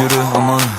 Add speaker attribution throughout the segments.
Speaker 1: Yürü aman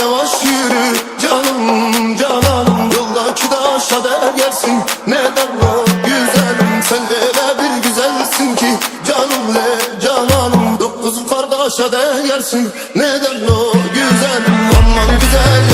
Speaker 2: yavaş yürü Canım cananım Yoldaki taşa değer yersin Neden o güzelim Sen öyle bir güzelsin ki. Canım le cananım Dokuz kardeşe değer yersin Neden o güzelim Aman güzel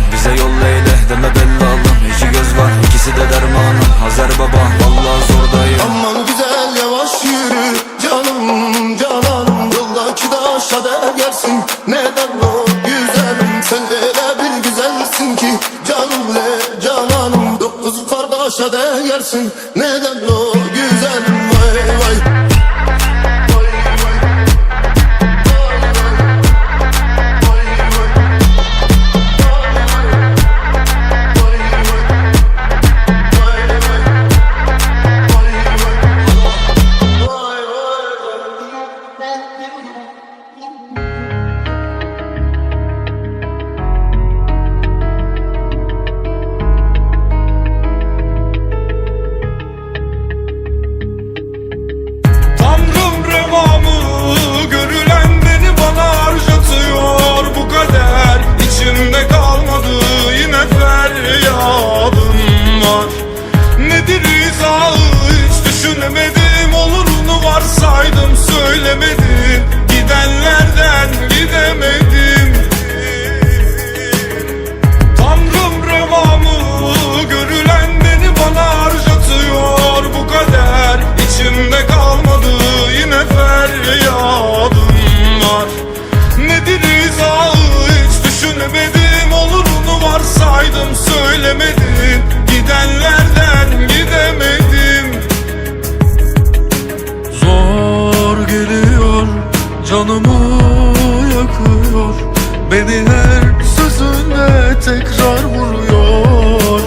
Speaker 1: zordayım
Speaker 2: Aman güzel yavaş yürü. Canım cananım Yoldaki taşa değer yersin. Neden o güzelim? Sen öyle bir güzelsin ki. Canım le cananım Dokuz kardeşe değer yersin. Neden o
Speaker 3: hiç düşünemedim olurunu varsaydım söylemedim Beni
Speaker 4: her sözünde tekrar vuruyor.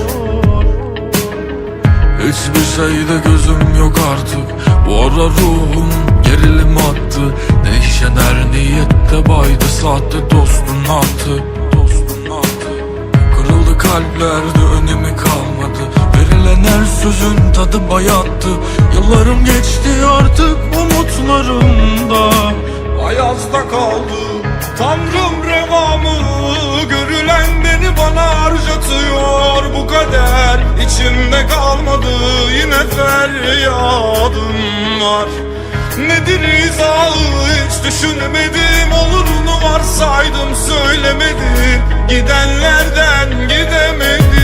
Speaker 4: Hiçbir şeyde gözüm yok artık. Bu ara ruhum gerilim attı. Değişen her niyette baydı. Sahte Dostun attı. Kırıldı kalplerde önemi kalmadı. Verilen her sözün tadı bayattı. Yıllarım geçti artık umutlarımda.
Speaker 3: Ayazda kaldı Tanrım revamı Görülen beni bana harcatıyor. Bu kader İçimde kalmadı yine feryadım var Nedir izahı hiç düşünemedim Olurunu varsaydım söylemedim. Gidenlerden gidemedim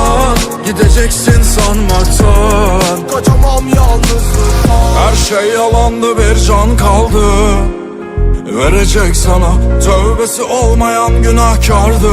Speaker 4: gideceksin sanmaktan.
Speaker 5: Kaçamam yalnızlıktan
Speaker 4: Her şey yalandı bir can kaldı. Verecek sana tövbesi olmayan günahkardı.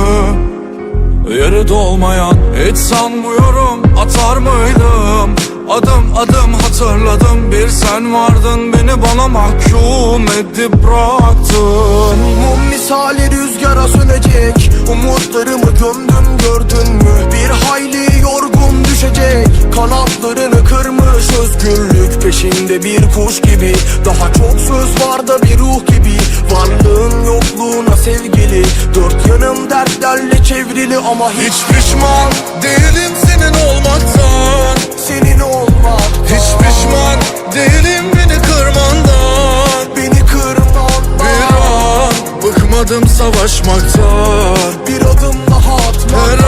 Speaker 4: Yeri dolmayan hiç sanmıyorum atar mıydım? Adım adım hatırladım bir sen vardın Beni bana mahkum edip bıraktın.
Speaker 5: Mum misali rüzgara sönecek Umutlarımı gömdüm gördün mü? Bir hayli yorgun düşecek. Kanatlarını kırmış özgürlük Peşinde bir kuş gibi. Daha çok söz var da bir ruh gibi. Varlığın yokluğuna sevgili. Dört yanım dertlerle çevrili ama hiç
Speaker 4: Hiç pişman değilim senin olmaktan.
Speaker 5: Senin olmak.
Speaker 4: Hiç pişman değilim beni kırmandan.
Speaker 5: Beni kırman
Speaker 4: Bir an bıkmadım savaşmaktan.
Speaker 5: Bir adım daha atma
Speaker 4: Her an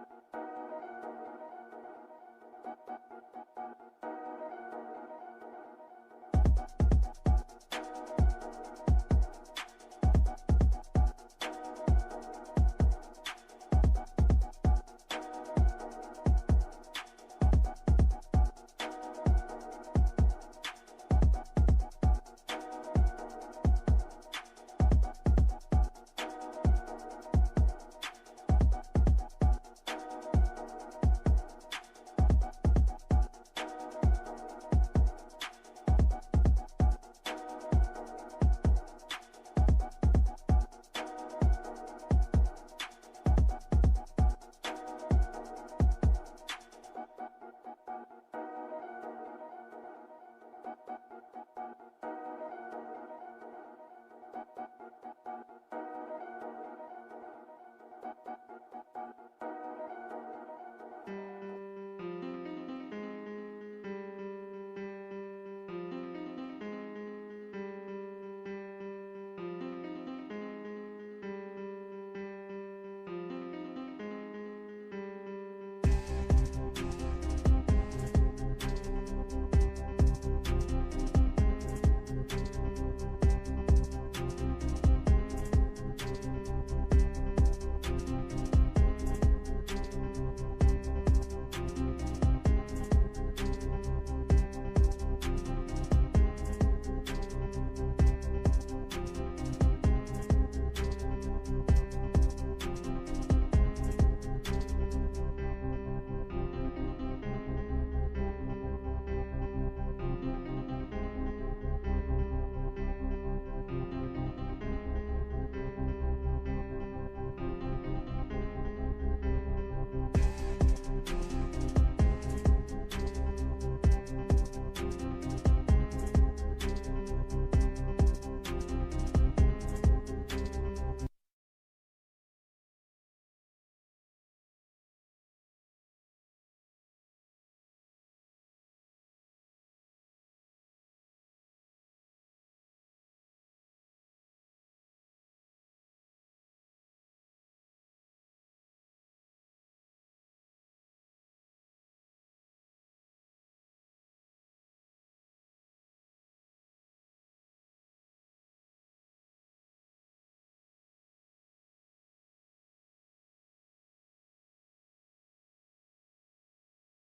Speaker 5: Thank you. Thank you.